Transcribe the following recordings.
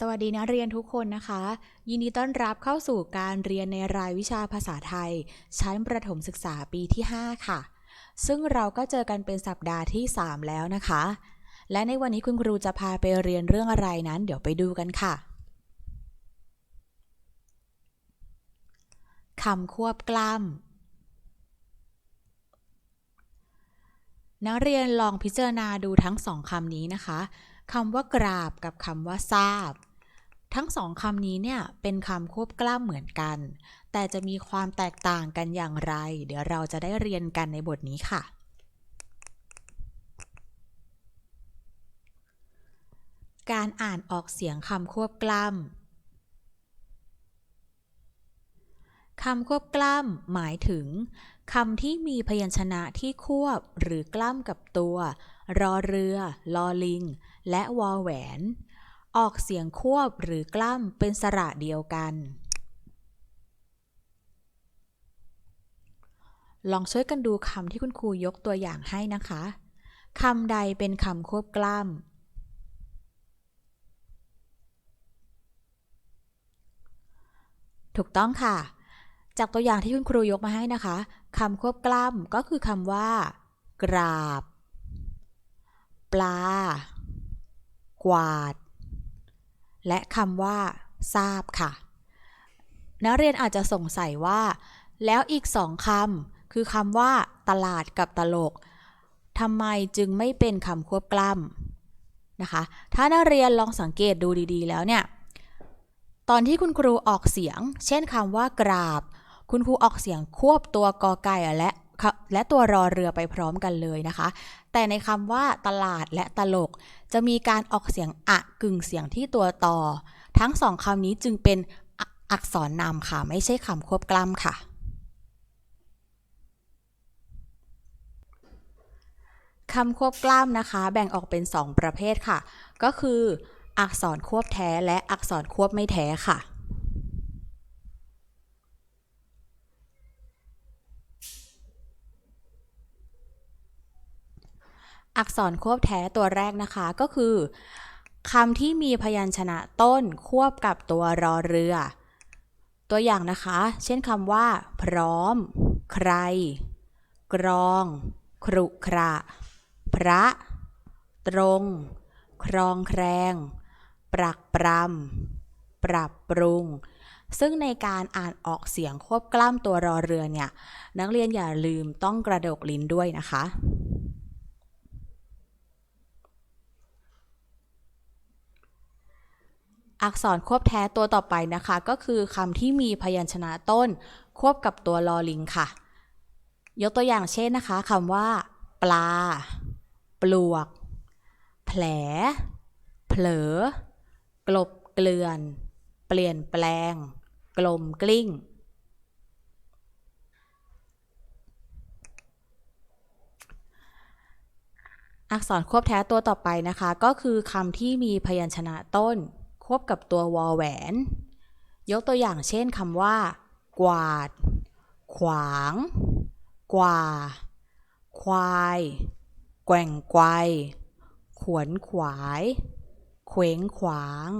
สวัสดีนักเรียนทุกคนนะคะ ยินดีต้อนรับเข้าสู่การเรียนในรายวิชาภาษาไทย ชั้นประถมศึกษาปีที่ 5 ค่ะ ซึ่งเราก็เจอกันเป็นสัปดาห์ที่ 3 แล้วนะคะ และในวันนี้คุณครูจะพาไปเรียนเรื่องอะไรนั้น เดี๋ยวไปดูกันค่ะคำควบกล้ำนักเรียนลองพิจารณาดูทั้งสองคำนี้นะคะคำว่ากราบกับคำว่าทราบ ทั้งสองคำนี้เนี่ยเป็นคำควบกล้ำเหมือนกัน แต่จะมีความแตกต่างกันอย่างไร เดี๋ยวเราจะได้เรียนกันในบทนี้ค่ะ การอ่านออกเสียงคำควบกล้ำคำควบกล้ำหมายถึงคำที่มีพยัญชนะที่ควบหรือกล้ำกับตัว รอเรือ ลอลิง และวอแหวน ออกเสียงควบหรือกล้ำเป็นสระเดียวกัน ลองช่วยกันดูคำที่คุณครูยกตัวอย่างให้นะคะ คำใดเป็นคำควบกล้ำ ถูกต้องค่ะ จากตัวอย่างที่คุณครูยกมาให้นะคะ คำควบกล้ำก็คือคำว่า กราบ ปลา กวาด และคำว่า ทราบค่ะ นักเรียนอาจจะสงสัยว่า แล้วอีกสองคำคือคำว่า ตลาดกับตลกทำไมจึงไม่เป็นคำควบกล้ำนะคะ ถ้านักเรียนลองสังเกตดูดีๆ แล้วเนี่ย ตอนที่คุณครูออกเสียง เช่นคำว่ากราบ คุณครูออกเสียงควบตัวกอไก่และและตัวรอเรือไปพร้อมกันเลยนะคะ แต่ในคำว่าตลาดและตลก จะมีการออกเสียงอะกึ่งเสียงที่ตัวต่อ ทั้งสองคำนี้จึงเป็นอักษรนำค่ะ ไม่ใช่คำควบกล้ำค่ะ คำควบกล้ำนะคะ แบ่งออกเป็น 2 ประเภทค่ะ ก็คือ อักษรควบแท้และอักษรควบไม่แท้ค่ะ อักษรควบแท้ตัวแรกนะคะก็คือคำที่มีพยัญชนะต้นควบกับตัวรอเรือ ตัวอย่างนะคะ เช่นคำว่า พร้อม ใคร กรอง ครุคระ พระ ตรง ครองแครง ปรักปรำปรับปรุง ซึ่งในการอ่านออกเสียงควบกล้ำตัวรอเรือเนี่ย นักเรียนอย่าลืมต้องกระดกลิ้นด้วยนะคะ อักษรควบแท้ตัวต่อไปนะคะ ก็คือคำที่มีพยัญชนะต้น ควบกับตัวลอลิงค่ะ ยกตัวอย่างเช่นนะคะคำว่า ปลา ปลวก แผล เผลอ กลบเกลื่อน เปลี่ยนแปลง กลมกลิ้ง อักษรควบแท้ตัวต่อไปนะคะ ก็คือคำที่มีพยัญชนะต้น ควบกับตัววอแหวน ยกตัวอย่างเช่นคำว่า กวาด ขวาง กว่า ควาย แกว่งไกวขวนขวายเคว้งขวาง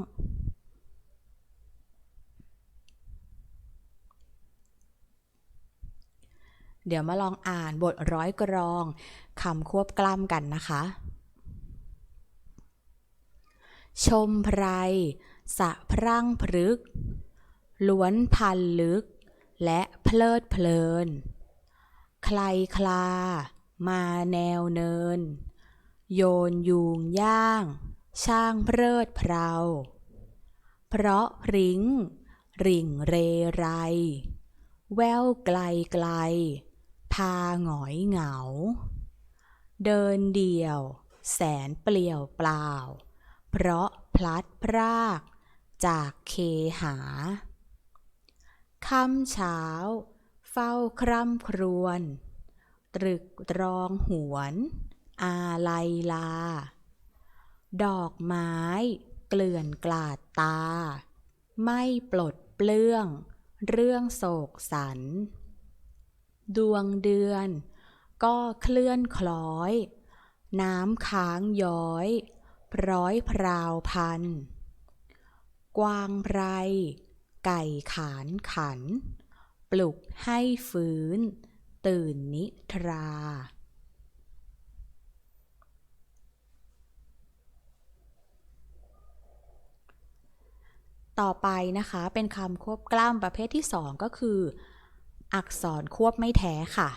เดี๋ยวมาลองอ่านบทร้อยกรองคำควบกล้ำกันนะคะ ชมไพรสะพรั่งพรึก ล้วนพันลึก และเพลิดเพลิน ใครคลา มาแนวเนิน โยนยูงย่าง ช่างเพลิดเพลาเพราะริ้ง ริ่งเรไร แววไกลไกล พาหงอยเหงา เดินเดี่ยว แสนเปลี่ยวเปล่า เพราะพลัดพราก จากเคหาค่ำเช้า เฝ้าคร่ำครวญตรึกตรองหวน อาลัยลา ดอกไม้เกลื่อนกลาดตา ไม่ปลดเปลื้อง เรื่องโศกสัน ดวงเดือน ก็เคลื่อนคล้อย น้ำค้างย้อย พร้อยพราวพัน กวางไพรไก่ขานขัน ปลุกให้ฟื้น ตื่นนิทรา ต่อไปนะคะเป็นคำควบกล้ำประเภทที่2ก็คือ อักษรควบไม่แท้ค่ะ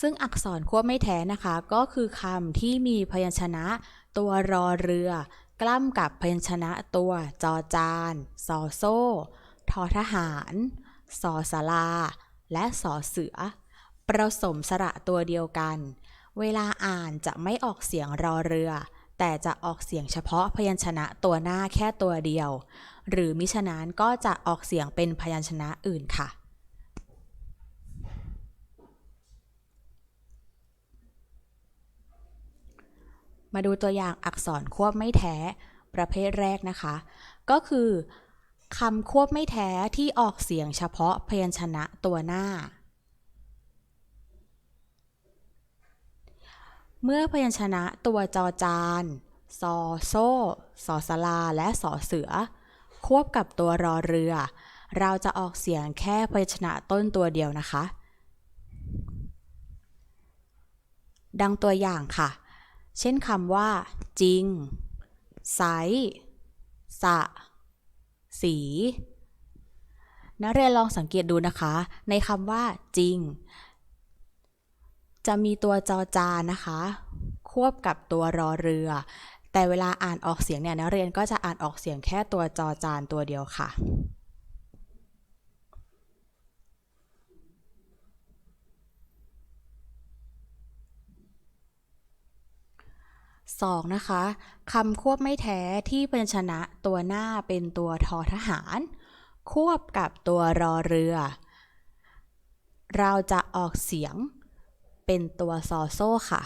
ซึ่งอักษรควบไม่แท้นะคะ ก็คือคำที่มีพยัญชนะตัวรอเรือ กล้ำกับพยัญชนะตัวจอจานสอโซ่ทอทหารสอสาราและสอเสือ ประสมสระตัวเดียวกัน เวลาอ่านจะไม่ออกเสียงรอเรือ แต่จะออกเสียงเฉพาะพยัญชนะตัวหน้าแค่ตัวเดียว หรือมิฉะนั้นก็จะออกเสียงเป็นพยัญชนะอื่นค่ะ มาดูตัวอย่างอักษรควบไม่แท้ประเภทแรกนะคะ ก็คือคำควบไม่แท้ที่ออกเสียงเฉพาะพยัญชนะตัวหน้า เมื่อพยัญชนะตัวจอจานซอโซ่สอสลา และสอเสือ ควบกับตัวรอเรือ เราจะออกเสียงแค่พยัญชนะต้นตัวเดียวนะคะ ดังตัวอย่างค่ะ เช่นคำว่า จริง ไซสะ สี นักเรียนลองสังเกตดูนะคะ ในคำว่า จริง จะมีตัวจอจานนะคะ ควบกับตัวรอเรือ แต่เวลาอ่านออกเสียงเนี่ยนักเรียนก็จะอ่านออกเสียงแค่ตัวจอจานตัวเดียวค่ะ 2. นะคะคำควบไม่แท้ที่พยัญชนะตัวหน้าเป็นตัวทอทหาร ควบกับตัวรอเรือ เราจะออกเสียงเป็นตัวซอโซ่ค่ะ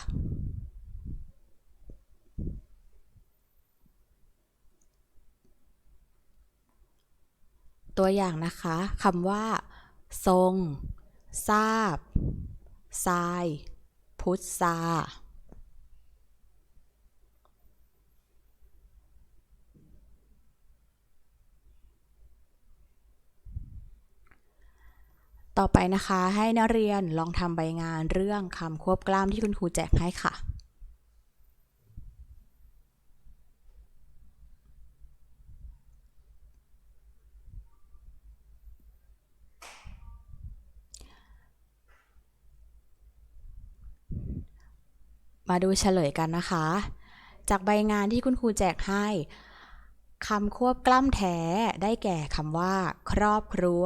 ตัวอย่างนะคะคำว่า ทรง ทราบทราย พุทธา ต่อไปนะคะให้นักเรียนลองทำใบงานเรื่องคำควบกล้ามที่คุณครูแจกให้ค่ะมาดูเฉลยกันนะคะ จากใบงานที่คุณครูแจกให้คำควบกล้ำแท้ได้แก่คำว่า ครอบครัว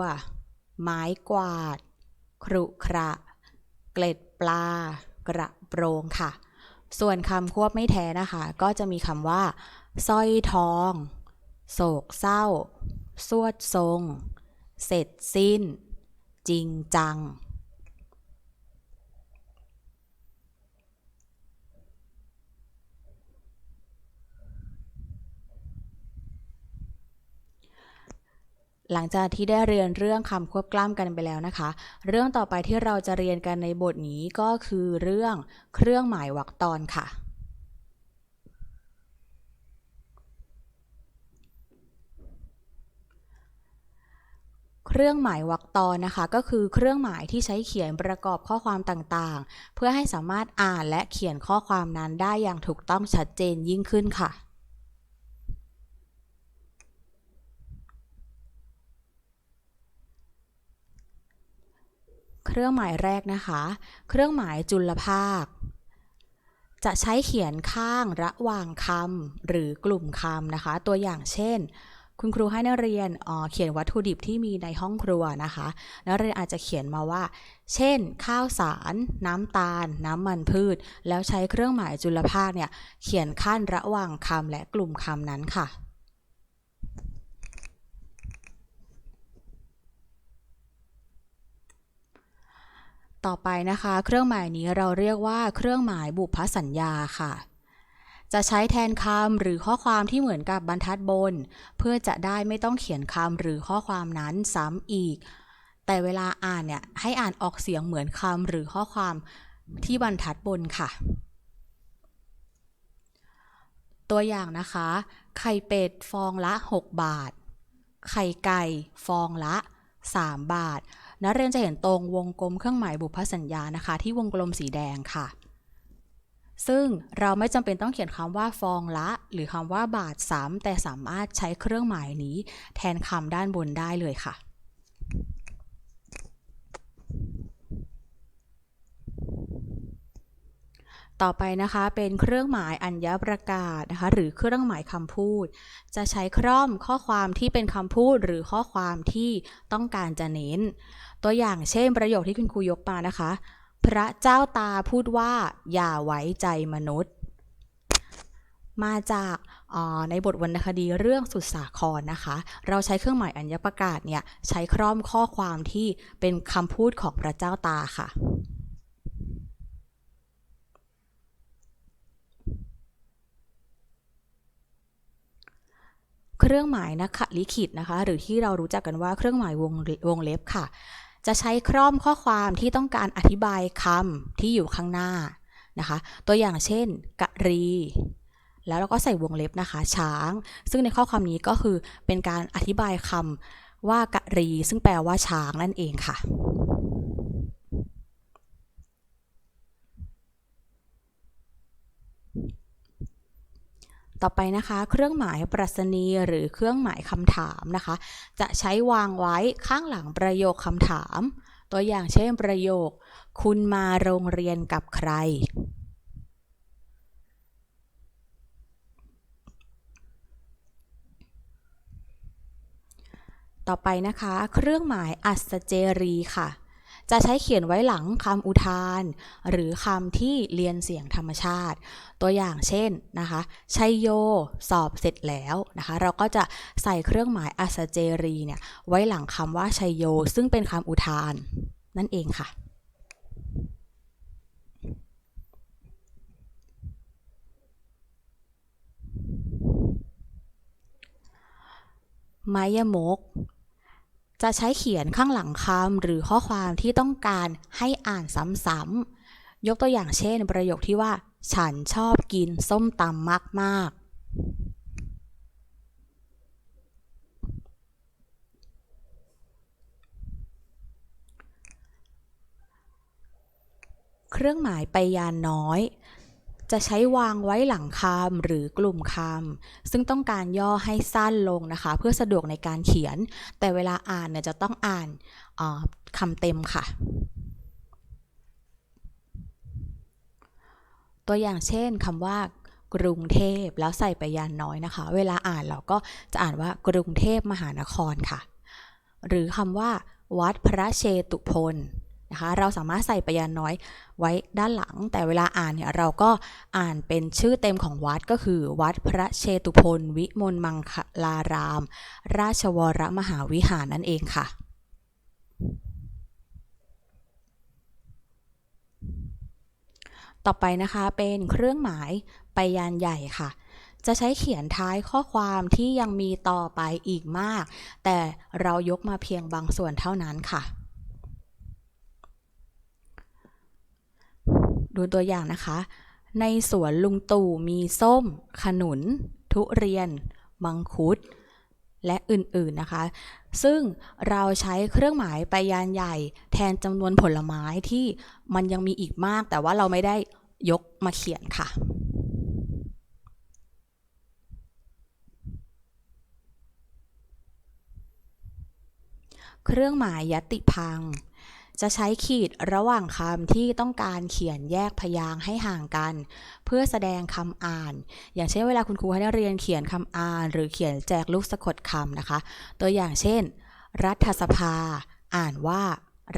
ไม้กวาด ครุขระ เกล็ดปลา กระโปรงค่ะ ส่วนคำควบไม่แท้นะคะ ก็จะมีคำว่าสร้อยทอง โศกเศร้า สวดทรง เสร็จสิ้น จริงจัง หลังจากที่ได้เรียนเรื่องคำควบกล้ำกันไปแล้วนะคะ เรื่องต่อไปที่เราจะเรียนกันในบทนี้ก็คือเรื่องเครื่องหมายวรรคตอนค่ะ เครื่องหมายวรรคตอนนะคะ ก็คือเครื่องหมายที่ใช้เขียนประกอบข้อความต่างๆ เพื่อให้สามารถอ่านและเขียนข้อความนั้นได้อย่างถูกต้องชัดเจนยิ่งขึ้นค่ะ เครื่องหมายแรกนะคะ เครื่องหมายจุลภาค จะใช้เขียนข้างระหว่างคำหรือกลุ่มคำนะคะ ตัวอย่างเช่น คุณครูให้นักเรียนเขียนวัตถุดิบที่มีในห้องครัวนะคะนักเรียนอาจจะเขียนมาว่า เช่น ข้าวสาร น้ำตาล น้ำมันพืช แล้วใช้เครื่องหมายจุลภาคเนี่ยเขียนขั้นระหว่างคำและกลุ่มคำนั้นค่ะ ต่อไปนะคะ เครื่องหมายนี้เราเรียกว่า เครื่องหมายบุพสัญญาค่ะ จะใช้แทนคำหรือข้อความที่เหมือนกับบรรทัดบน เพื่อจะได้ไม่ต้องเขียนคำหรือข้อความนั้นซ้ำอีก แต่เวลาอ่านเนี่ยให้อ่านออกเสียงเหมือนคำหรือข้อความที่บรรทัดบนค่ะ ตัวอย่างนะคะ ไข่เป็ดฟองละ 6 บาท ไข่ไก่ฟองละ 3 บาท นักเรียนจะเห็นตรงวงกลมเครื่องหมายบุพสัญญานะคะ ที่วงกลมสีแดงค่ะ ซึ่งเราไม่จำเป็นต้องเขียนคำว่าฟองละ หรือคำว่าบาทซ้ำแต่สามารถใช้เครื่องหมายนี้ แทนคำด้านบนได้เลยค่ะ ต่อไปนะคะเป็นเครื่องหมายอัญญประกาศนะคะหรือเครื่องหมายคำพูด จะใช้คร่อมข้อความที่เป็นคำพูดหรือข้อความที่ต้องการจะเน้น ตัวอย่างเช่นประโยคที่คุณครูยกมานะคะ พระเจ้าตาพูดว่าอย่าไว้ใจมนุษย์ มาจากในบทวรรณคดีเรื่องสุดสาครนะคะ เราใช้เครื่องหมายอัญญประกาศเนี่ยใช้คร่อมข้อความที่เป็นคำพูดของพระเจ้าตาค่ะ เครื่องหมายนักขลิขิตนะคะ หรือที่เรารู้จักกันว่าเครื่องหมายวงวงเล็บค่ะ จะใช้ครอมข้อความที่ต้องการอธิบายคำที่อยู่ข้างหน้านะคะ ตัวอย่างเช่น กะรี แล้วเราก็ใส่วงเล็บนะคะ ช้าง ซึ่งในข้อความนี้ก็คือเป็นการอธิบายคำว่ากะรี ซึ่งแปลว่าช้างนั่นเองค่ะ ต่อไปนะคะ เครื่องหมายปรัชนีหรือเครื่องหมายคำถามนะคะ จะใช้วางไว้ข้างหลังประโยคคำถาม ตัวอย่างเช่นประโยค คุณมาโรงเรียนกับใคร ต่อไปนะคะ เครื่องหมายอัศเจรีค่ะ จะใช้เขียนไว้หลังคำอุทาน หรือคำที่เรียนเสียงธรรมชาติ ตัวอย่างเช่นนะคะชัยโยสอบเสร็จแล้วนะคะเราก็จะใส่เครื่องหมายอัศเจรีเนี่ยไว้หลังคำว่าชัยโย ซึ่งเป็นคำอุทาน นั่นเองค่ะไมยมก จะใช้เขียนข้างหลังคำหรือข้อความที่ต้องการให้อ่านซ้ำๆ ยกตัวอย่างเช่น ประโยคที่ว่า ฉันชอบกินส้มตำมากๆเครื่องหมายไปยานน้อย จะใช้วางไว้หลังคำหรือกลุ่มคำซึ่งต้องการย่อให้สั้นลงนะคะ เพื่อสะดวกในการเขียน แต่เวลาอ่านเนี่ยจะต้องอ่านคำเต็มค่ะ ตัวอย่างเช่นคำว่ากรุงเทพแล้วใส่ไปยานน้อยนะคะ เวลาอ่านเราก็จะอ่านว่ากรุงเทพมหานครค่ะ หรือคำว่า วัดพระเชตุพน นะคะ เราสามารถใส่ปยานน้อยไว้ด้านหลัง แต่เวลาอ่านเนี่ยเราก็อ่านเป็นชื่อเต็มของวัดก็คือ วัดพระเชตุพนวิมลมังคลาราม ราชวรมหาวิหารนั่นเองค่ะต่อไปนะคะเป็นเครื่องหมายไปยานใหญ่ค่ะ จะใช้เขียนท้ายข้อความที่ยังมีต่อไปอีกมาก แต่เรายกมาเพียงบางส่วนเท่านั้นค่ะ ดูตัวอย่างนะคะ ในสวนลุงตู่มีส้ม ขนุน ทุเรียน มังคุด และอื่นๆนะคะ ซึ่งเราใช้เครื่องหมายไปยานใหญ่ แทนจำนวนผลไม้ที่มันยังมีอีกมาก แต่ว่าเราไม่ได้ยกมาเขียนค่ะเครื่องหมายยติพัง จะใช้ขีดระหว่างคำที่ต้องการเขียนแยกพยางค์ให้ห่างกัน เพื่อแสดงคำอ่าน อย่างเช่นเวลาคุณครูให้นักเรียนเขียนคำอ่าน หรือเขียนแจกลูกสะกดคำนะคะ ตัวอย่างเช่น รัฐสภา อ่านว่า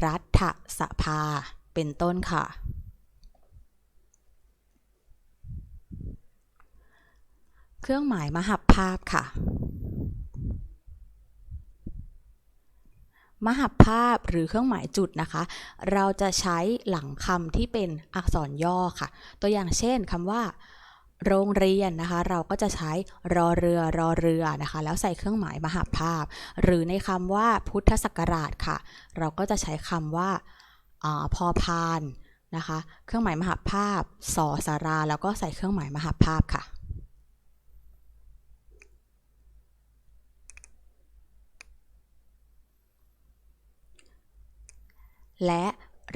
รัฐสภา เป็นต้นค่ะเครื่องหมายมหับภาพค่ะ มหับภาพหรือเครื่องหมายจุดนะคะ เราจะใช้หลังคำที่เป็นอักษรย่อค่ะ ตัวอย่างเช่นคำว่า โรงเรียนนะคะ เราก็จะใช้รอเรือรอเรือนะคะ แล้วใส่เครื่องหมายมหับภาพ หรือในคำว่าพุทธศักราชค่ะ เราก็จะใช้คำว่าอพอพานนะคะ เครื่องหมายมหับภาพสอสารา แล้วก็ใส่เครื่องหมายมหับภาพค่ะ และ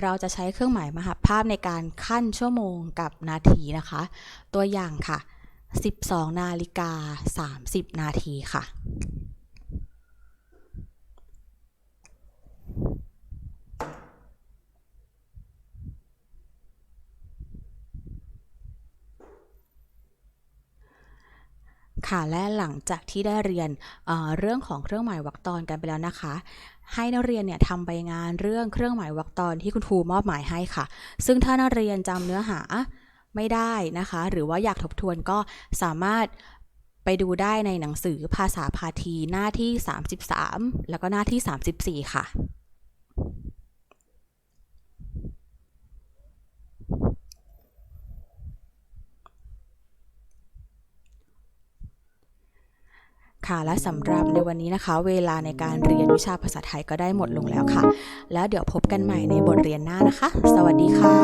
เราจะใช้เครื่องหมายมหภาพในการขั้นชั่วโมงกับนาทีนะคะ ตัวอย่างค่ะ 12 นาฬิกา 30 นาทีค่ะค่ะและหลังจากที่ได้เรียนเเรื่องของเครื่องหมายวรรคตอนกันไปแล้วนะคะ ให้นักเรียนเนี่ยทำใบงานเรื่องเครื่องหมายวรรคตอนที่คุณครูมอบหมายให้ค่ะ ซึ่งถ้านักเรียนจำเนื้อหาไม่ได้นะคะ หรือว่าอยากทบทวนก็สามารถไปดูได้ในหนังสือภาษาพาทีหน้าที่ 33 แล้วก็หน้าที่ 34 ค่ะ ค่ะ และสำหรับในวันนี้นะคะ เวลาในการเรียนวิชาภาษาไทยก็ได้หมดลงแล้วค่ะ แล้วเดี๋ยวพบกันใหม่ในบทเรียนหน้านะคะ สวัสดีค่ะ